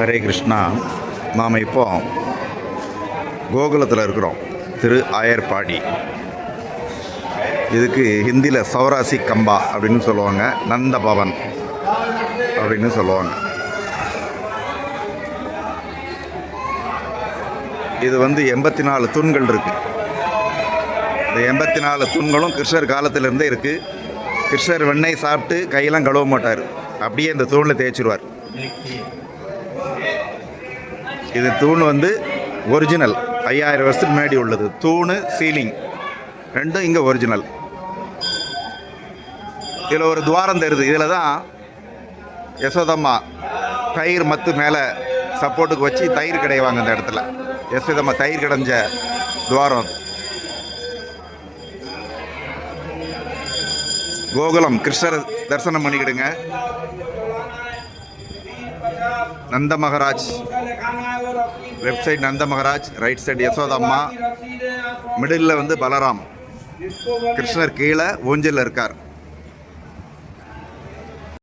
ஹரே கிருஷ்ணா. நாம் இப்போ கோகுலத்தில் இருக்கிறோம். திரு ஆயர்பாடி. இதுக்கு ஹிந்தியில் சௌராசி கம்பா அப்படின்னு சொல்லுவாங்க. நந்த பவன் அப்படின்னு சொல்லுவாங்க. இது வந்து எண்பத்தி நாலு தூண்கள் இருக்குது இந்த எண்பத்தி நாலு தூண்களும் கிருஷ்ணர் காலத்திலேருந்தே இருக்குது கிருஷ்ணர் வெண்ணெய் சாப்பிட்டு கையெல்லாம் கழுவ மாட்டார். அப்படியே இந்த தூணில் தேய்ச்சிருவார். இது தூண் வந்து ஒரிஜினல் ஐயாயிரம் வருஷத்துக்கு முன்னாடி உள்ளது. தூணு சீலிங் ரெண்டும் இங்கே ஒரிஜினல் இதில் ஒரு துவாரம் தருது. இதில் தான் யசோதம்மா தயிர் மத்து மேலே சப்போர்ட்டுக்கு வச்சு தயிர் கிடைவாங்க இந்த இடத்துல. யசோதம்மா தயிர் கிடைஞ்ச துவாரம் அது. கோகுலம் கிருஷ்ணர் தரிசனம் பண்ணிக்கிடுங்க. Nanda Maharaj. Left side Nanda Maharaj right side Yashodamma middle வந்து பலராம். கிருஷ்ணர் கீழே ஊஞ்சலில் இருக்கார்.